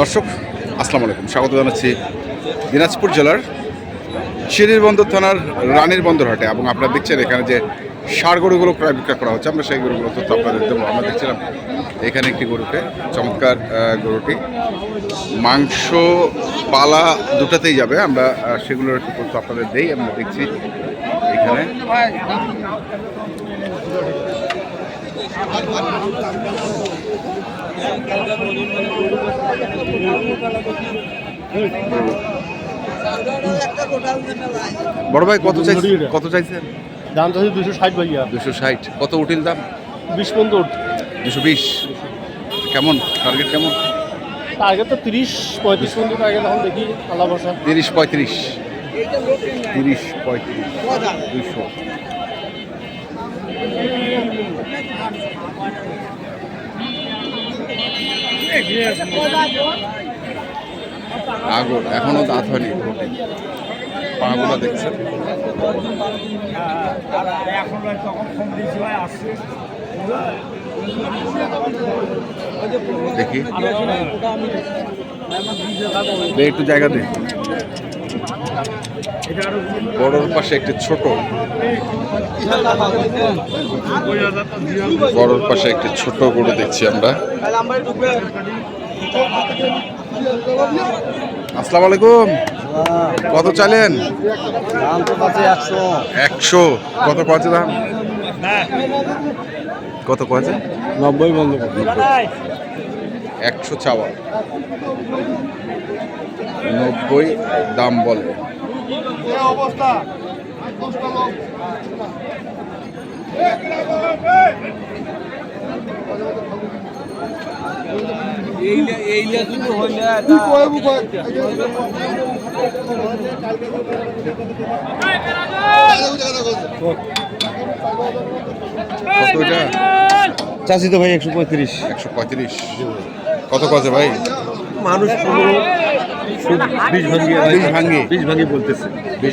দর্শক, আসসালামু আলাইকুম। স্বাগত জানাচ্ছি দিনাজপুর জেলার শিরির বন্দর থানার রানীর বন্দর হাটে এবং আপনারা দেখছেন এখানে যে সার গরুগুলো ক্রয় বিক্রয় করা হচ্ছে। আমরা সেই গরুগুলো তথ্য আপনাদের দেবো। আমরা দেখছিলাম এখানে একটি গরুকে, চমৎকার গরুটি। মাংস, পালা দুটাতেই যাবে। আমরা সেগুলোর একটু তথ্য আপনাদের দেই। আমরা দেখছি এখানে। বড় ভাই কত চাইছেন কত চাইছেন? দাম তো দুশো ষাট ভাইয়া। দুশো ষাট। কত উঠিল দাম? বিশ পর্যন্ত দুশো বিশ। কেমন? টার্গেট কেমন? টার্গেট তো তিরিশ পঁয়ত্রিশ পর্যন্ত টার্গেট এখন দেখি আল্লাহ বসা তিরিশ পঁয়ত্রিশ। তিরিশ পঁয়ত্রিশ। দুশো আগর এখনও দাঁত হয়নি পাগুলো দেখছেন? দেখি। একটু জায়গা দে। বড়র পাশে একটি ছোট বড়র পাশে একটি ছোট গরু দেখছি আমরা। আসসালামু আলাইকুম। কত চালেন একশো। কত কছে দাম? কত কছে নব্বই বন্ধ একশো চাওয়া। নব্বই দাম বলে। চাষি তো ভাই একশো পঁয়ত্রিশ। একশো পঁয়ত্রিশ। কত কছে ভাই? মানুষ পনেরো বিশ ভাঙ্গি বিশ ভাঙ্গি। বিশ ভাঙ্গি বলতেছে।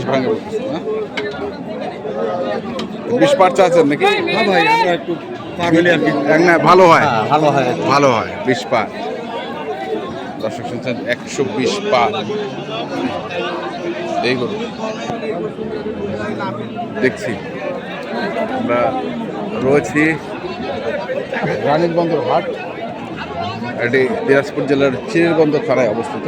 ভাঙে বলতেছে নাকি? হ্যাঁ ভাই আমরা একটু আর কি। এক না ভালো হয়। হ্যাঁ, ভালো হয়। ভালো হয় বিশ পার দর্শক শুনছেন একশো বিশ পার এই দেখছি। আমরা রয়েছি রানীর বন্দর হাট। এটি দিনাজপুর জেলার চিনের বন্দর থানায় অবস্থিত।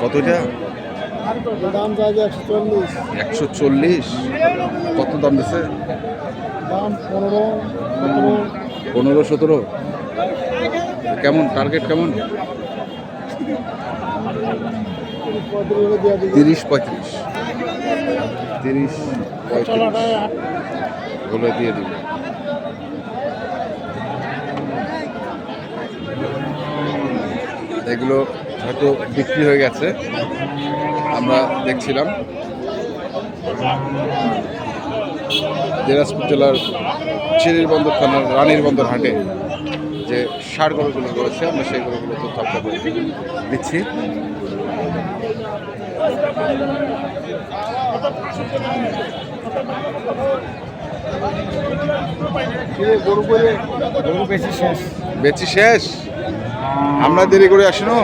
কত এটা দাম যায় একশো চল্লিশ। একশো চল্লিশ কত দাম দিছে দাম পনেরো, সতেরো। পনেরো সতেরো কেমন? টার্গেট কেমন? তিরিশ পঁয়ত্রিশ। তিরিশ বলে দিয়ে দিবে। এগুলো হয়তো বিক্রি হয়ে গেছে। আমরা দেখছিলাম। দিনাজপুর জেলার চিরির বন্দর থানার রানীর বন্দর হাটে। যে সার গরুগুলো রয়েছে আমরা সেই গরুগুলো তথ্য আপনাদের দিচ্ছি। বেচি শেষ? আমরা দেরি করে আসিনো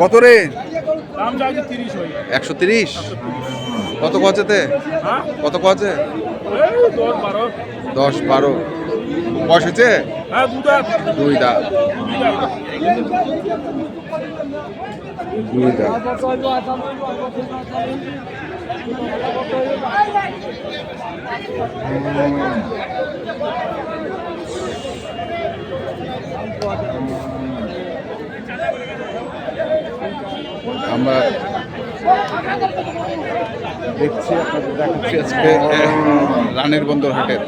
কত রে? একশো তিরিশ? কত কচেতে হ্যাঁ? কত কচে দশ বারো। বয়স হচ্ছে হ্যাঁ দুটা দুই দা দুই দা আমরা দেখছি আপনাদের দেখাচ্ছি আজকে রানের বন্দর হাটের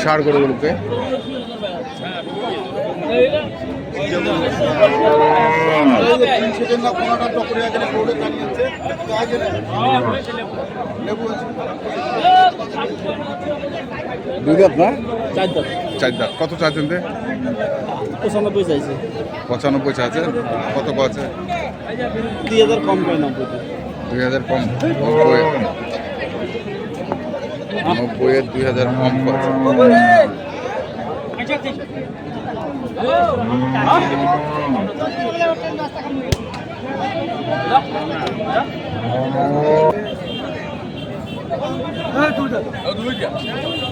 সার গরুগুলোকে। চার দাঁত। কত চাইছেন পঁচানব্বই চাইছে। পঁচানব্বই চাইছে কত আছে দুই হাজার কম করে নব্বই দুই হাজার কম নব্বই নব্বইয়ের দুই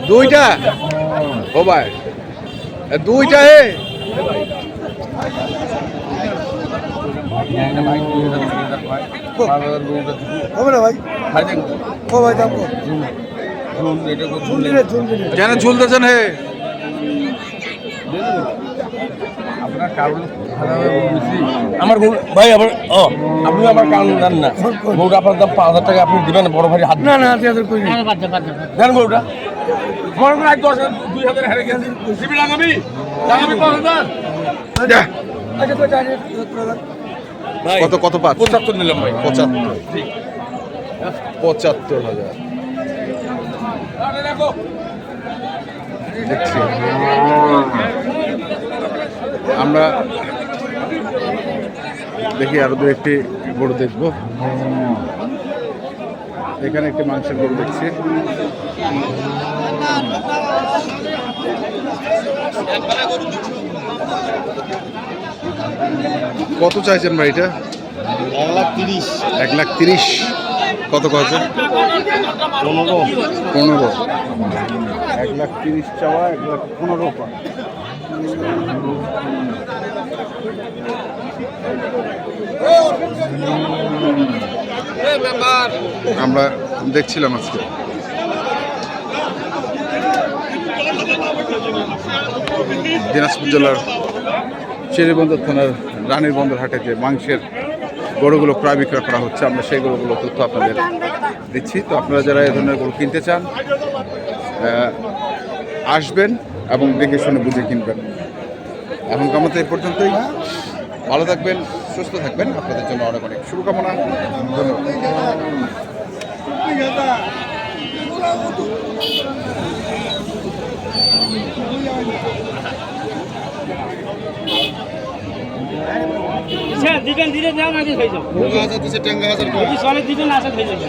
দুইটা ও ভাই এ। দুইটা এ হবে না ভাই ও ভাই দাম কত? ঝুলবি রে, ঝুলবি রে। কেন ঝুলতেছেন হে আমার গরু ভাই আমার ও আপনি আমার কারণ দেন না। গরুটা আপনার দাম পাঁচ হাজার টাকা আপনি দিবেন বড় ভাই হাত না না হাতে হাতে কই নেই। দেন গরুটা? আমার গরু দশ হাজার দুই হাজার হেরে গেছে। সিবি লাগাবি? লাগাবি পাঁচ হাজার? আচ্ছা তো জানি কত কত পাঁচ পঁচাত্তর নিলাম ভাই। পঁচাত্তর। পঁচাত্তর হাজার। দেখছি। আমরা দেখি আরও দু একটি গরু দেখব। এখানে একটি মাংসের গরু দেখছি। কত চাইছেন ভাই এটা? এক লাখ তিরিশ। এক লাখ তিরিশ। কত কয়েছে পনেরো। পনেরো। এক লাখ তিরিশ চাওয়া এক লাখ পনেরো আমরা দেখছিলাম আজকে। দিনাজপুর জেলার চেরিবন্দর থানার রানীর বন্দর হাটে যে মাংসের গরুগুলো ক্রয় বিক্রয় করা হচ্ছে, আমরা সেই গরুগুলো তথ্য আপনাদের দিচ্ছি। তো আপনারা যারা এই ধরনের গরু কিনতে চান আসবেন এবং দেখে শুনে বুঝে কিনবেন। এখন কামতে এই পর্যন্তই। ভালো থাকবেন, সুস্থ থাকবেন। আপনাদের জন্য অনেক অনেক শুভকামনা। ধন্যবাদ। দিবেন দিলে যাও নাকি হয়ে যাও। যদি চলে দিবেন আসা হয়ে যাবে।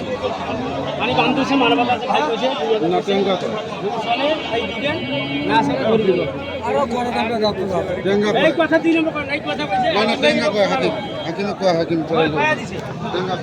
মানে বান্ধবছে মানব আছে ভাই কইছে না টেঙ্গা তো। চলে ভাই দিবেন না আসা করে দিব আরও বড় দামটা দাও তো দাও। এই কথা দিন আমরা এই কথা কইছে না না টেঙ্গা কই হাকিম হাকিম কই হাকিম দিছে। টেঙ্গা